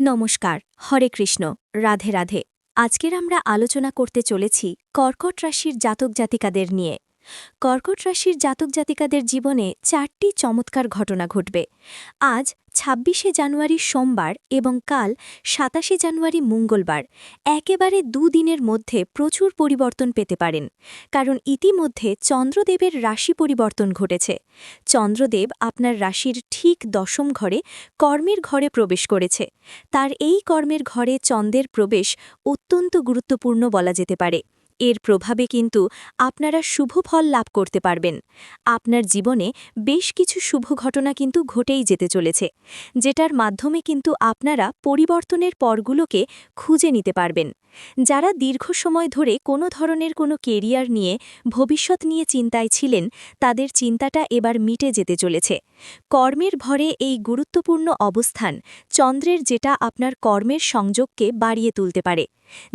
নমস্কার, হরে কৃষ্ণ, রাধে রাধে। আজকের আমরা আলোচনা করতে চলেছি কর্কট রাশির জাতক জাতিকাদের নিয়ে। কর্কট রাশির জাতক জাতিকাদের জীবনে চারটি চমৎকার ঘটনা ঘটবে। আজ ছাব্বিশে জানুয়ারি সোমবার এবং কাল সাতাশে জানুয়ারি মঙ্গলবার, একেবারে দুদিনের মধ্যে প্রচুর পরিবর্তন পেতে পারেন। কারণ ইতিমধ্যে চন্দ্রদেবের রাশি পরিবর্তন ঘটেছে। চন্দ্রদেব আপনার রাশির ঠিক দশম ঘরে কর্মের ঘরে প্রবেশ করেছে। তার এই কর্মের ঘরে চন্দ্রের প্রবেশ অত্যন্ত গুরুত্বপূর্ণ বলা যেতে পারে। এর প্রভাবে কিন্তু আপনারা শুভ ফল লাভ করতে পারবেন। আপনার জীবনে বেশ কিছু শুভ ঘটনা কিন্তু ঘটেই যেতে চলেছে, যেটার মাধ্যমে কিন্তু আপনারা পরিবর্তনের পরগুলোকে খুঁজে নিতে পারবেন। যারা দীর্ঘ সময় ধরে কোনো ধরনের কোনো কেরিয়ার নিয়ে ভবিষ্যৎ নিয়ে চিন্তায় ছিলেন, তাদের চিন্তাটা এবার মিটে যেতে চলেছে। কর্মের ভরে এই গুরুত্বপূর্ণ অবস্থান চন্দ্রের যেটা আপনার কর্মের সংযোগকে বাড়িয়ে তুলতে পারে।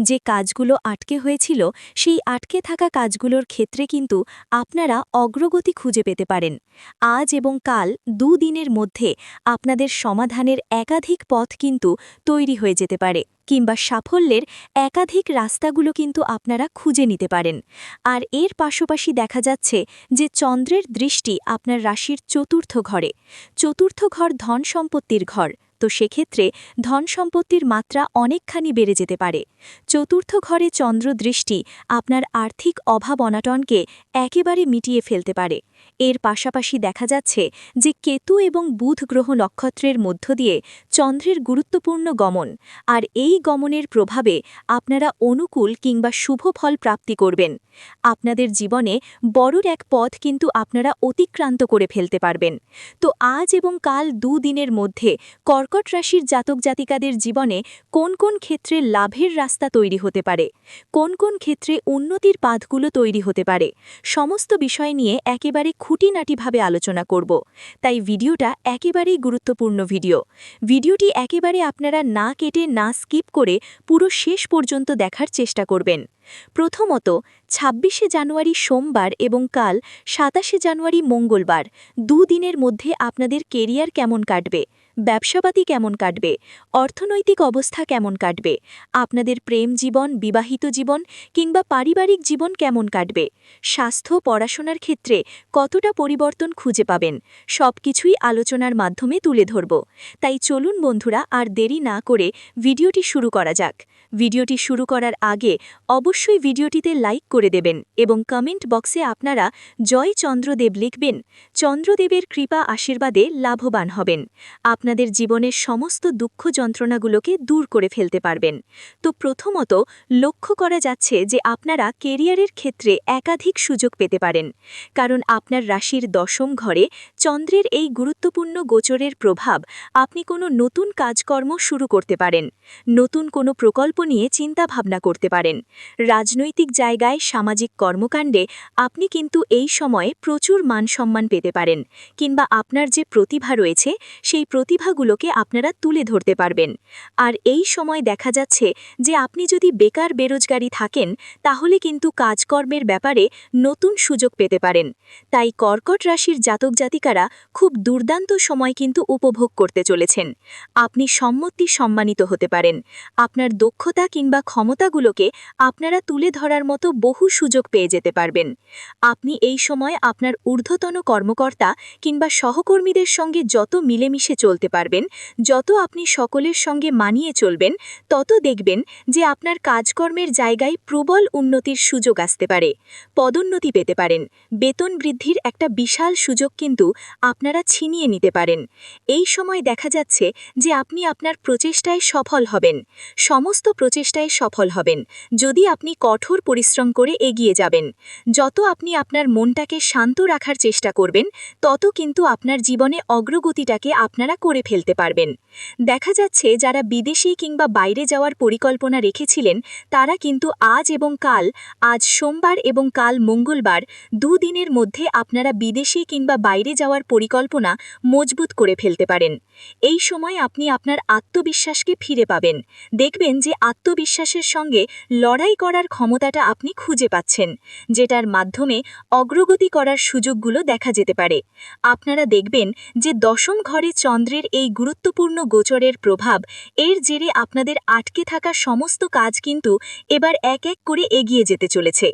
যে কাজগুলো আটকে হয়েছিল, সেই আটকে থাকা কাজগুলোর ক্ষেত্রে কিন্তু আপনারা অগ্রগতি খুঁজে পেতে পারেন। আজ এবং কাল দুদিনের মধ্যে আপনাদের সমাধানের একাধিক পথ কিন্তু তৈরি হয়ে যেতে পারে। কিংবা সাফল্যের একাধিক রাস্তাগুলো কিন্তু আপনারা খুঁজে নিতে পারেন। আর এর পাশাপাশি দেখা যাচ্ছে যে চন্দ্রের দৃষ্টি আপনার রাশির চতুর্থ ঘরে। চতুর্থ ঘর ধন সম্পত্তির ঘর। তো সেক্ষেত্রে ধন সম্পত্তির মাত্রা অনেকখানি বেড়ে যেতে পারে। চতুর্থ ঘরে চন্দ্র দৃষ্টি আপনার আর্থিক অভাব অনাটনকে একেবারে মিটিয়ে ফেলতে পারে। এর পাশাপাশি দেখা যাচ্ছে যে কেতু এবং বুধ গ্রহ নক্ষত্রের মধ্য দিয়ে চন্দ্রের গুরুত্বপূর্ণ গমন। আর এই গমনের প্রভাবে আপনারা অনুকূল কিংবা শুভ ফল প্রাপ্তি করবেন। আপনাদের জীবনে বড়র এক পথ কিন্তু আপনারা অতিক্রান্ত করে ফেলতে পারবেন। তো আজ এবং কাল দুদিনের মধ্যে কর্কট রাশির জাতক জাতিকাদের জীবনে কোন কোন ক্ষেত্রে লাভের রাস্তা তৈরি হতে পারে? কোন কোন ক্ষেত্রে উন্নতির পাথগুলো তৈরি হতে পারে? সমস্ত বিষয় নিয়ে একেবারে খুঁটিনাটিভাবে আলোচনা করব। তাই ভিডিওটা একেবারেই গুরুত্বপূর্ণ ভিডিও। ভিডিওটি একেবারে আপনারা না কেটে না স্কিপ করে পুরো শেষ পর্যন্ত দেখার চেষ্টা করবেন। প্রথমত, ছাব্বিশে জানুয়ারি সোমবার এবং কাল সাতাশে জানুয়ারি মঙ্গলবার, দুদিনের মধ্যে আপনাদের কেরিয়ার কেমন কাটবে? ব্যবসাপাতি কেমন কাটবে? অর্থনৈতিক অবস্থা কেমন কাটবে? আপনাদের প্রেম জীবন, বিবাহিত জীবন কিংবা পারিবারিক জীবন কেমন কাটবে? স্বাস্থ্য, পড়াশোনার ক্ষেত্রে কতটা পরিবর্তন খুঁজে পাবেন? সব কিছুই আলোচনার মাধ্যমে তুলে ধরব। তাই চলুন বন্ধুরা, আর দেরি না করে ভিডিওটি শুরু করা যাক। ভিডিওটি শুরু করার আগে অবশ্যই ভিডিওটিতে লাইক করে দেবেন এবং কমেন্ট বক্সে আপনারা জয় চন্দ্রদেব লিখবেন। চন্দ্রদেবের কৃপা আশীর্বাদে লাভবান হবেন। আপনাদের জীবনের সমস্ত দুঃখ যন্ত্রণাগুলোকে দূর করে ফেলতে পারবেন। তো প্রথমত লক্ষ্য করা যাচ্ছে যে আপনারা কেরিয়ারের ক্ষেত্রে একাধিক সুযোগ পেতে পারেন। কারণ আপনার রাশির দশম ঘরে চন্দ্রের এই গুরুত্বপূর্ণ গোচরের প্রভাব আপনি কোনো নতুন কাজকর্ম শুরু করতে পারেন। নতুন কোনো প্রকল্প নিয়ে চিন্তা ভাবনা করতে পারেন। রাজনৈতিক জায়গায় সামাজিক কর্মকাণ্ডে আপনি কিন্তু এই সময়ে প্রচুর মান সম্মান পেতে পারেন, কিংবা আপনার যে প্রতিভা রয়েছে, সেই প্রতিভাগুলোকে আপনারা তুলে ধরতে পারবেন। আর এই সময় দেখা যাচ্ছে যে আপনি যদি বেকার বেরোজগারি থাকেন, তাহলে কিন্তু কাজকর্মের ব্যাপারে নতুন সুযোগ পেতে পারেন। তাই কর্কট রাশির জাতক জাতিকারা খুব দুর্দান্ত সময় কিন্তু উপভোগ করতে চলেছেন। আপনি সম্মতি সম্মানিত হতে পারেন। আপনার দক্ষতা কিংবা ক্ষমতাগুলোকে আপনারা তুলে ধরার মতো বহু সুযোগ পেয়ে যেতে পারবেন। আপনি এই সময় আপনার ঊর্ধ্বতন কর্মকর্তা কিংবা সহকর্মীদের সঙ্গে যত মিলেমিশে চলতে পারবেন, যত আপনি সকলের সঙ্গে মানিয়ে চলবেন, তত দেখবেন যে আপনার কাজকর্মের জায়গায় প্রবল উন্নতির সুযোগ আসতে পারে, পদোন্নতি পেতে পারেন, বেতন বৃদ্ধির একটা বিশাল সুযোগ কিন্তু আপনারা ছিনিয়ে নিতে পারেন। এই সময় দেখা যাচ্ছে যে আপনি আপনার প্রচেষ্টায় সফল হবেন। সমস্ত প্রচেষ্টায় সফল হবেন। যদি আপনি কঠোর পরিশ্রম করে এগিয়ে যাবেন, যত আপনি আপনার মনটাকে শান্ত রাখার চেষ্টা করবেন, তত কিন্তু আপনার জীবনে অগ্রগতিটাকে আপনারা করে ফেলতে পারবেন। দেখা যাচ্ছে যারা বিদেশি কিংবা বাইরে যাওয়ার পরিকল্পনা রেখেছিলেন, তারা কিন্তু আজ এবং কাল, আজ সোমবার এবং কাল মঙ্গলবার দুদিনের মধ্যে আপনারা বিদেশি কিংবা বাইরে যাওয়ার পরিকল্পনা মজবুত করে ফেলতে পারেন। এই সময় আপনি আপনার আত্মবিশ্বাসকে ফিরে পাবেন। দেখবেন যে আত্মবিশ্বাসের সঙ্গে লড়াই করার ক্ষমতাটা আপনি খুঁজে পাচ্ছেন, যেটার মাধ্যমে অগ্রগতি করার সুযোগগুলো দেখা যেতে পারে। আপনারা দেখবেন যে দশম ঘরে চন্দ্রের এই গুরুত্বপূর্ণ গোচরের প্রভাব এর জেরে আপনাদের আটকে থাকা সমস্ত কাজ কিন্তু এবার এক এক করে এগিয়ে যেতে চলেছে।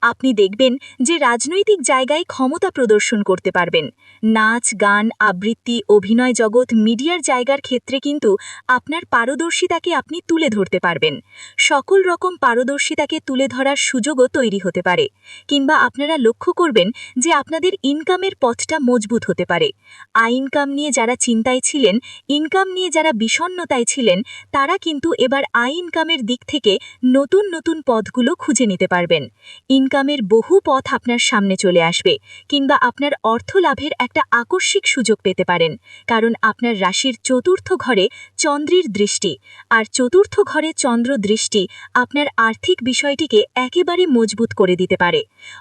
আপনি দেখবেন যে রাজনৈতিক জায়গায় ক্ষমতা প্রদর্শন করতে পারবেন। নাচ, গান, আবৃত্তি, অভিনয় জগৎ, মিডিয়ার জায়গার ক্ষেত্রে কিন্তু আপনার পারদর্শিতাকে আপনি তুলে ধরতে পারবেন। সকল রকম পারদর্শিতাকে তুলে ধরার সুযোগও তৈরি হতে পারে। কিংবা আপনারা লক্ষ্য করবেন যে আপনাদের ইনকামের পথটা মজবুত হতে পারে। আই ইনকাম নিয়ে যারা চিন্তায় ছিলেন, ইনকাম নিয়ে যারা বিষণ্নতায় ছিলেন, তারা কিন্তু এবার আই ইনকামের দিক থেকে নতুন নতুন পথগুলো খুঁজে নিতে পারবেন। ইনকামের বহু পথ আপনার সামনে চলে আসবে কিংবা আপনার অর্থ লাভের একটা আকস্মিক সুযোগ পেতে পারেন। কারণ আপনার রাশির চতুর্থ ঘরে চন্দ্রের দৃষ্টি আর চতুর্থ ঘরে চন্দ্র দৃষ্টি আপনার আর্থিক বিষয়টিকে একেবারে মজবুত করে দিতে পারে।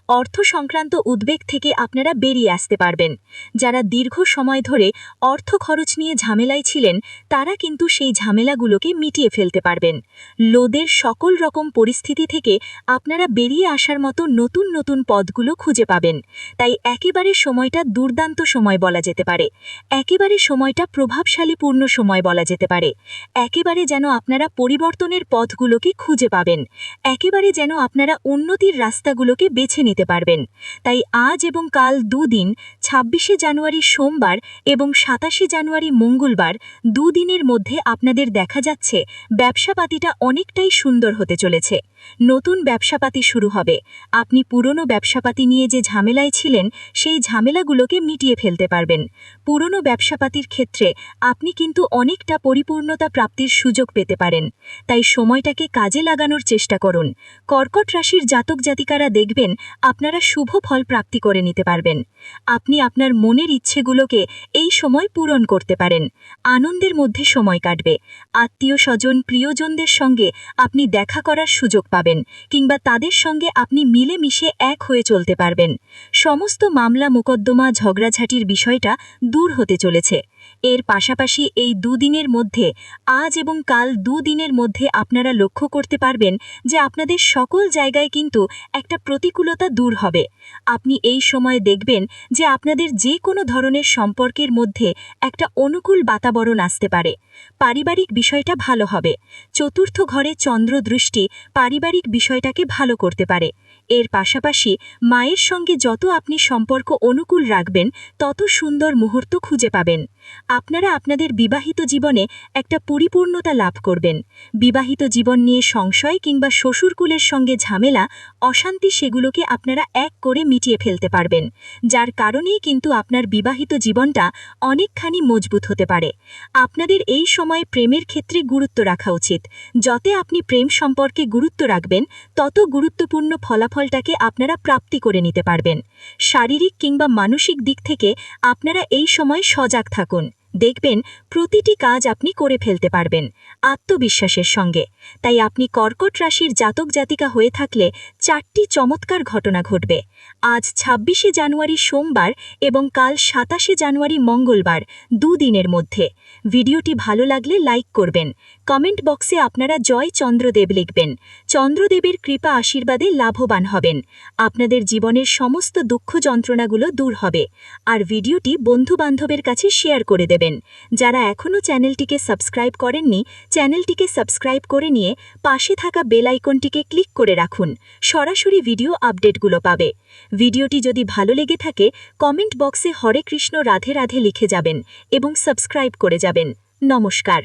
অর্থ সংক্রান্ত উদ্বেগ থেকে আপনারা বেরিয়ে আসতে পারবেন। যারা দীর্ঘ সময় ধরে অর্থ খরচ নিয়ে ঝামেলায় ছিলেন, তারা কিন্তু সেই ঝামেলাগুলোকে মিটিয়ে ফেলতে পারবেন। লোদের সকল রকম পরিস্থিতি থেকে আপনারা বেরিয়ে আসার মতো নতুন নতুন পদগুলো খুঁজে পাবেন। তাই একেবারে সময়টা দুর্দান্ত সময় বলা যেতে পারে। একেবারে সময়টা প্রভাবশালীপূর্ণ সময় বলা যেতে পারে। একেবারে যেন আপনারা পরিবর্তনের পথগুলোকে খুঁজে পাবেন। একেবারে যেন আপনারা উন্নতির রাস্তাগুলোকে বেছে নিতে পারবেন। তাই আজ এবং কাল দুদিন, ছাব্বিশে জানুয়ারি সোমবার এবং সাতাশে জানুয়ারি মঙ্গলবার দুদিনের মধ্যে আপনাদের দেখা যাচ্ছে, ব্যবসাপাতিটা অনেকটাই সুন্দর হতে চলেছে। নতুন ব্যবসাপাতি শুরু হবে। আপনি পুরনো ব্যবসাপাতি নিয়ে যে ঝামেলায় ছিলেন, সেই ঝামেলাগুলোকে মিটিয়ে ফেলতে পারবেন। পুরনো ব্যবসাপাতির ক্ষেত্রে আপনি কিন্তু অনেকটা পরিপূর্ণতা প্রাপ্তির সুযোগ পেতে পারেন। তাই সময়টাকে কাজে লাগানোর চেষ্টা করুন। কর্কট রাশির জাতক জাতিকারা দেখবেন আপনারা শুভ ফল প্রাপ্তি করে নিতে পারবেন। আপনি আপনার মনের ইচ্ছেগুলোকে এই সময় পূরণ করতে পারেন। আনন্দের মধ্যে সময় কাটবে। আত্মীয় স্বজন, প্রিয়জনদের সঙ্গে আপনি দেখা করার সুযোগ পাবেন কিংবা তাদের সঙ্গে আপনি মিলেমিশে এক হয়ে চলতে পারবেন। সমস্ত মামলা মোকদ্দমা ঝগড়াঝাটির বিষয়টা দূর হতে চলেছে। এর পাশাপাশি এই দুদিনের মধ্যে, আজ এবং কাল দুদিনের মধ্যে আপনারা লক্ষ্য করতে পারবেন যে আপনাদের সকল জায়গায় কিন্তু একটা প্রতিকূলতা দূর হবে। আপনি এই সময় দেখবেন যে আপনাদের যে কোনো ধরনের সম্পর্কের মধ্যে একটা অনুকূল বাতাবরণ আসতে পারে। পারিবারিক বিষয়টা ভালো হবে। চতুর্থ ঘরে চন্দ্র দৃষ্টি পারিবারিক বিষয়টাকে ভালো করতে পারে। এর পাশাপাশি মায়ের সঙ্গে যত আপনি সম্পর্ক অনুকূল রাখবেন, তত সুন্দর মুহূর্ত খুঁজে পাবেন। আপনারা আপনাদের বিবাহিত জীবনে একটা পরিপূর্ণতা লাভ করবেন। বিবাহিত জীবন নিয়ে সংশয় কিংবা শ্বশুরকুলের সঙ্গে ঝামেলা, অশান্তি সেগুলোকে আপনারা এক করে মিটিয়ে ফেলতে পারবেন। যার কারণেই কিন্তু আপনার বিবাহিত জীবনটা অনেকখানি মজবুত হতে পারে। আপনাদের এই সময় প্রেমের ক্ষেত্রে গুরুত্ব রাখা উচিত। যতে আপনি প্রেম সম্পর্কে গুরুত্ব রাখবেন, তত গুরুত্বপূর্ণ ফলাফলটাকে আপনারা প্রাপ্তি করে নিতে পারবেন। শারীরিক কিংবা মানসিক দিক থেকে আপনারা এই সময় সজাগ থাকুন। দেখবেন প্রতিটি কাজ আপনি করে ফেলতে পারবেন আত্মবিশ্বাসের সঙ্গে। তাই আপনি কর্কট রাশির জাতক জাতিকা হয়ে থাকলে চারটি চমৎকার ঘটনা ঘটবে। আজ ছাব্বিশে জানুয়ারি সোমবার এবং কাল সাতাশে জানুয়ারি মঙ্গলবার দুদিনের মধ্যে। ভিডিওটি ভালো লাগলে লাইক করবেন। কমেন্ট বক্সে আপনারা জয় চন্দ্রদেব লিখবেন। চন্দ্রদেবের কৃপা আশীর্বাদে লাভবান হবেন। আপনাদের জীবনের সমস্ত দুঃখ যন্ত্রণাগুলো দূর হবে। আর ভিডিওটি বন্ধুবান্ধবের কাছে শেয়ার করে দেবেন। যারা এখনও চ্যানেলটিকে সাবস্ক্রাইব করেননি, চ্যানেলটিকে সাবস্ক্রাইব করে নিয়ে পাশে থাকা বেল আইকনটিকে ক্লিক করে রাখুন। সরাসরি ভিডিও আপডেটগুলো পাবে। ভিডিওটি যদি ভালো লেগে থাকে, কমেন্ট বক্সে হরে কৃষ্ণ রাধে রাধে লিখে যাবেন এবং সাবস্ক্রাইব করে যাবেন। নমস্কার।